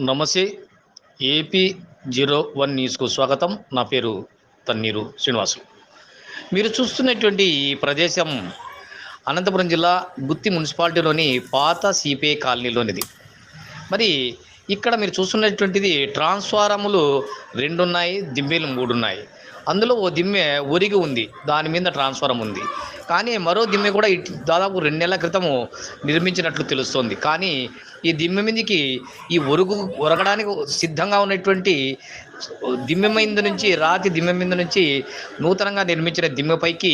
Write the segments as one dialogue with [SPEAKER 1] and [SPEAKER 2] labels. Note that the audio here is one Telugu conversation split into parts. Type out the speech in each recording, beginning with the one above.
[SPEAKER 1] నమస్తే. ఏపీ జీరో వన్ న్యూస్కు స్వాగతం. నా పేరు తన్నీరు శ్రీనివాసు. మీరు చూస్తున్నటువంటి ఈ ప్రదేశం అనంతపురం జిల్లా గుత్తి మున్సిపాలిటీలోని పాత సిపిఐ కాలనీలోనిది. మరి ఇక్కడ మీరు చూస్తున్నటువంటిది ట్రాన్స్ఫారములు రెండు ఉన్నాయి మూడున్నాయి. మూడు ఉన్నాయి అందులో ఓ దిమ్మె ఒరిగి ఉంది. దాని మీద ట్రాన్స్ఫారం ఉంది. కానీ మరో దిమ్మె కూడా దాదాపు రెండు నెలల క్రితము నిర్మించినట్లు తెలుస్తోంది. కానీ ఈ దిమ్మె మీదకి ఈ ఒరుగు ఒరగడానికి సిద్ధంగా ఉన్నటువంటి దిమ్మె మీద నుంచి రాతి దిమ్మె మీద నుంచి నూతనంగా నిర్మించిన దిమ్మెపైకి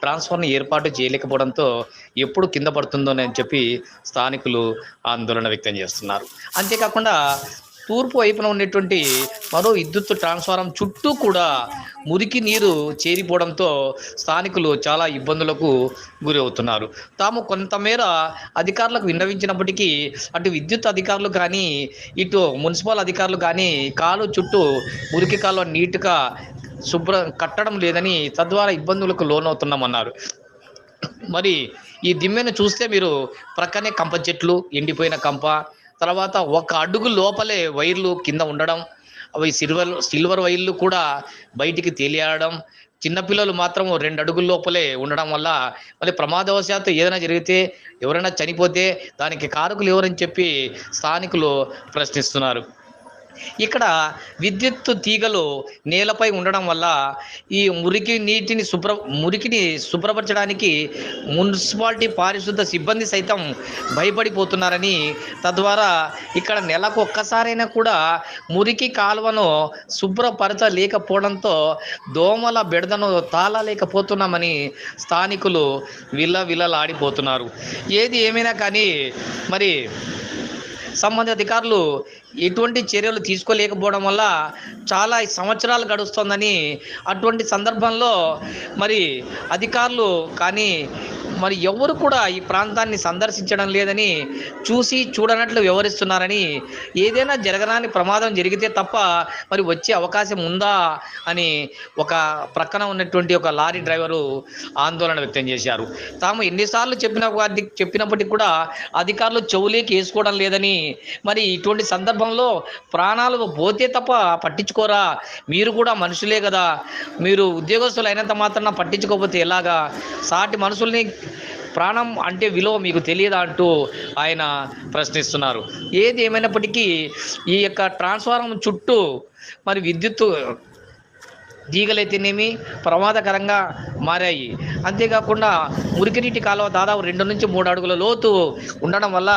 [SPEAKER 1] ట్రాన్స్ఫర్ను ఏర్పాటు చేయలేకపోవడంతో ఎప్పుడు కింద పడుతుందోనని చెప్పి స్థానికులు ఆందోళన వ్యక్తం చేస్తున్నారు. అంతేకాకుండా తూర్పు వైపున ఉన్నటువంటి మరో విద్యుత్ ట్రాన్స్ఫారం చుట్టూ కూడా మురికి నీరు చేరిపోవడంతో స్థానికులు చాలా ఇబ్బందులకు గురి అవుతున్నారు తాము కొంతమేర అధికారులకు విన్నవించినప్పటికీ అటు విద్యుత్ అధికారులు కానీ ఇటు మున్సిపల్ అధికారులు కానీ కాలు చుట్టూ మురికి కాలువ నీట్గా శుభ్రం కట్టడం లేదని తద్వారా ఇబ్బందులకు లోనవుతున్నామన్నారు. మరి ఈ దిమ్మెను చూస్తే మీరు ప్రక్కనే కంప చెట్లు ఎండిపోయిన కంప తర్వాత ఒక అడుగు లోపలే వైర్లు కింద ఉండడం అవి సిల్వర్ సిల్వర్ వైర్లు కూడా బయటికి తేలియాడడం చిన్నపిల్లలు మాత్రం రెండు అడుగుల లోపలే ఉండడం వల్ల మళ్ళీ ప్రమాదవశాత్తు ఏదైనా జరిగితే ఎవరైనా చనిపోతే దానికి కారకులు ఎవరని చెప్పి స్థానికులు ప్రశ్నిస్తున్నారు. ఇక్కడ విద్యుత్తు తీగలు నేలపై ఉండడం వల్ల ఈ మురికి నీటిని శుభ్ర మురికిని శుభ్రపరచడానికి మున్సిపాలిటీ పారిశుద్ధ సిబ్బంది సైతం భయపడిపోతున్నారని తద్వారా ఇక్కడ నెలకు ఒక్కసారైనా కూడా మురికి కాలువను శుభ్రపరచలేకపోవడంతో దోమల బెడదను తాళలేకపోతున్నామని స్థానికులు విల్ల విల్లలాడిపోతున్నారు ఏది ఏమైనా కానీ మరి సంబంధిత అధికారులు ఎటువంటి చర్యలు తీసుకోలేకపోవడం వల్ల చాలా సంవత్సరాలు గడుస్తోందని అటువంటి సందర్భంలో మరి అధికారులు కానీ మరి ఎవరు కూడా ఈ ప్రాంతాన్ని సందర్శించడం లేదని చూసి చూడనట్లు వ్యవహరిస్తున్నారని ఏదైనా జరగరాని ప్రమాదం జరిగితే తప్ప మరి వచ్చే అవకాశం ఉందా అని ఒక ప్రక్కన ఉన్నటువంటి ఒక లారీ డ్రైవరు ఆందోళన వ్యక్తం చేశారు. తాము ఎన్నిసార్లు చెప్పిన చెప్పినప్పటికీ కూడా అధికారులు చెవులేకి వేసుకోవడం లేదని మరి ఇటువంటి సందర్భంలో ప్రాణాలు పోతే తప్ప పట్టించుకోరా? మీరు కూడా మనుషులే కదా. మీరు ఉద్యోగస్తులు అయినంత మాత్రాన పట్టించుకోకపోతే ఎలాగా? సాటి మనుషుల్ని ప్రాణం అంటే విలువ మీకు తెలియదా అంటూ ఆయన ప్రశ్నిస్తున్నారు. ఏది ఏమైనప్పటికీ ఈ యొక్క ట్రాన్స్ఫారం చుట్టూ మరి విద్యుత్ తీగలైతేనేమి ప్రమాదకరంగా మారాయి. అంతేకాకుండా మురికినీటి కాలువ దాదాపు రెండు నుంచి మూడు అడుగుల లోతు ఉండడం వల్ల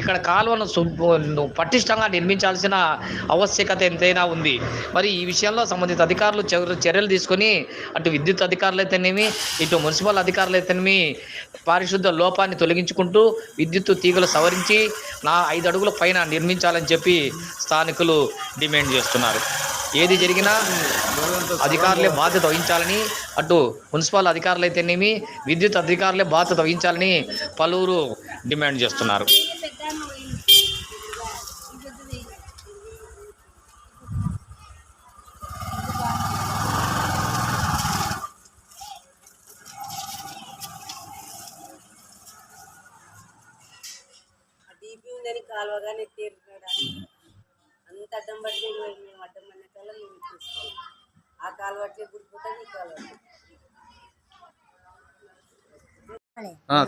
[SPEAKER 1] ఇక్కడ కాలువను పటిష్టంగా నిర్మించాల్సిన ఆవశ్యకత ఎంతైనా ఉంది. మరి ఈ విషయంలో సంబంధిత అధికారులు చర్యలు తీసుకొని అటు విద్యుత్ అధికారులు అయితేనేమి ఇటు మున్సిపల్ అధికారులు అయితేనేమి పారిశుద్ధ లోపాన్ని తొలగించుకుంటూ విద్యుత్ తీగలు సవరించి నా ఐదు అడుగుల పైన నిర్మించాలని చెప్పి స్థానికులు డిమాండ్ చేస్తున్నారు. ఏది జరిగినా అధికారులే బాధ్యత వహించాలని అటు మున్సిపల్ అధికారులు అయితేనేమి విద్యుత్ అధికారులే బాధ్యత వహించాలని పలువురు డిమాండ్ చేస్తున్నారు.
[SPEAKER 2] కాలువగానే అంత అడ్డం పడితే మేము అడ్డం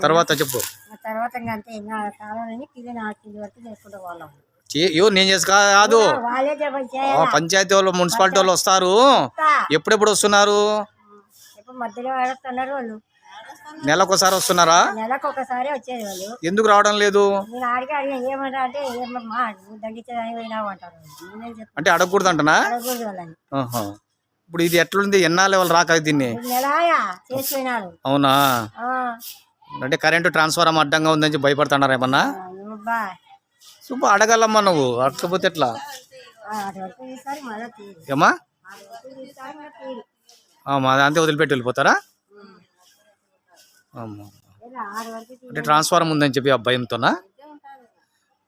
[SPEAKER 1] తర్వాత చెప్పు.
[SPEAKER 3] తర్వాత అంతే ఇంకా కావాలని కిలో నాలుగు కిలో వరకు చేసుకుంటూ వాళ్ళం
[SPEAKER 1] ఎవరు నేను చేసి కాదు. పంచాయతీ వాళ్ళు మున్సిపాలిటీ వాళ్ళు వస్తారు.
[SPEAKER 3] వస్తా.
[SPEAKER 1] ఎప్పుడెప్పుడు వస్తున్నారు? నెలకోసారి వస్తున్నారా?
[SPEAKER 3] నెలకు ఒకసారి వచ్చేది వాళ్ళు.
[SPEAKER 1] ఎందుకు రావడం లేదు?
[SPEAKER 3] అంటే
[SPEAKER 1] అడగకూడదు అంటనా. ఇప్పుడు ఇది ఎట్లుంది? ఎన్నాళ్ళ వాళ్ళు రాక దీన్ని? అవునా? అంటే కరెంటు ట్రాన్స్ఫారం అడ్డంగా ఉందని భయపడుతున్నారు ఏమన్నా? సూపర్ అడగలమ్మా నువ్వు. అడగకపోతే ఎట్లా? ఏమా
[SPEAKER 3] అటు వరకు ఈసారి మళ్ళీ తీరు.
[SPEAKER 1] ఆ, మా అంతే వదిలిపెట్టి వెళ్ళిపోతారా? అంటే ట్రాన్స్ఫారం ఉందని చెప్పి ఆ భయంతోనా?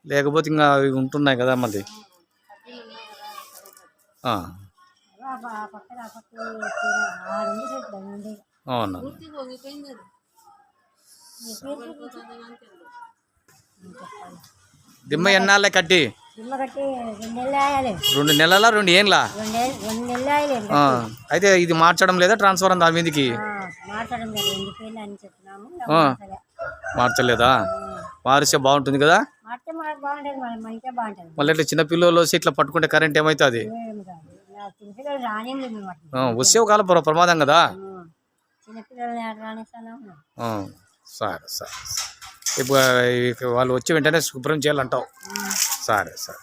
[SPEAKER 1] లేకపోతే ఇంకా అవి ఉంటున్నాయి కదా మళ్ళీ. అవునా?
[SPEAKER 2] అది.
[SPEAKER 1] దిమ్మ ఎన్నాళ్ళే కట్టి?
[SPEAKER 3] రెండు నెలలు ఆయాలి
[SPEAKER 1] రెండు నెలల రెండు ఏంలా అయితే ఇది మార్చడం లేదా ట్రాన్స్ఫర్ అంతా మీదికి. మార్చలేదా? మారిస్తే బాగుంటుంది కదా? మళ్ళీ ఇట్లా చిన్న పిల్లలు వచ్చి ఇట్లా పట్టుకుంటే కరెంట్ ఏమవుతుంది
[SPEAKER 3] ఏం కాదు నా చిన్నపిల్లలు రానివ్వలేదు మేము అట్లా
[SPEAKER 1] ఆ, వస్తే ఒకవేళ ప్ర- ప్రమాదం కదా? సరే సరే ఇప్పుడు వాళ్ళు వచ్చి వెంటనే శుభ్రం చేయాలంటావు. సరే సరే.